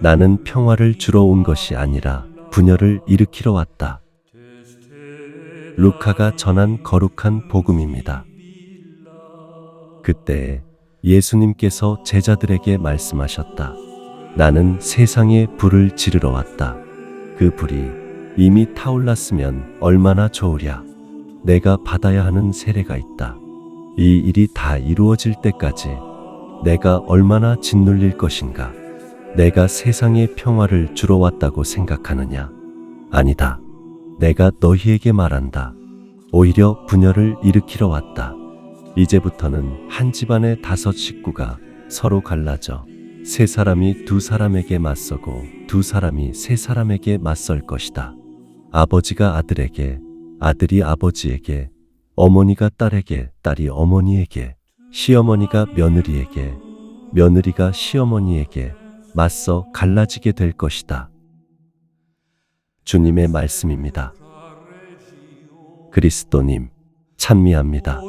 나는 평화를 주러 온 것이 아니라 분열을 일으키러 왔다. 루카가 전한 거룩한 복음입니다. 그때 예수님께서 제자들에게 말씀하셨다. 나는 세상에 불을 지르러 왔다. 그 불이 이미 타올랐으면 얼마나 좋으랴. 내가 받아야 하는 세례가 있다. 이 일이 다 이루어질 때까지 내가 얼마나 짓눌릴 것인가. 내가 세상에 평화를 주러 왔다고 생각하느냐? 아니다. 내가 너희에게 말한다. 오히려 분열을 일으키러 왔다. 이제부터는 한 집안의 다섯 식구가 서로 갈라져 세 사람이 두 사람에게 맞서고 두 사람이 세 사람에게 맞설 것이다. 아버지가 아들에게, 아들이 아버지에게, 어머니가 딸에게, 딸이 어머니에게, 시어머니가 며느리에게, 며느리가 시어머니에게 맞서 갈라지게 될 것이다. 주님의 말씀입니다. 그리스도님, 찬미합니다.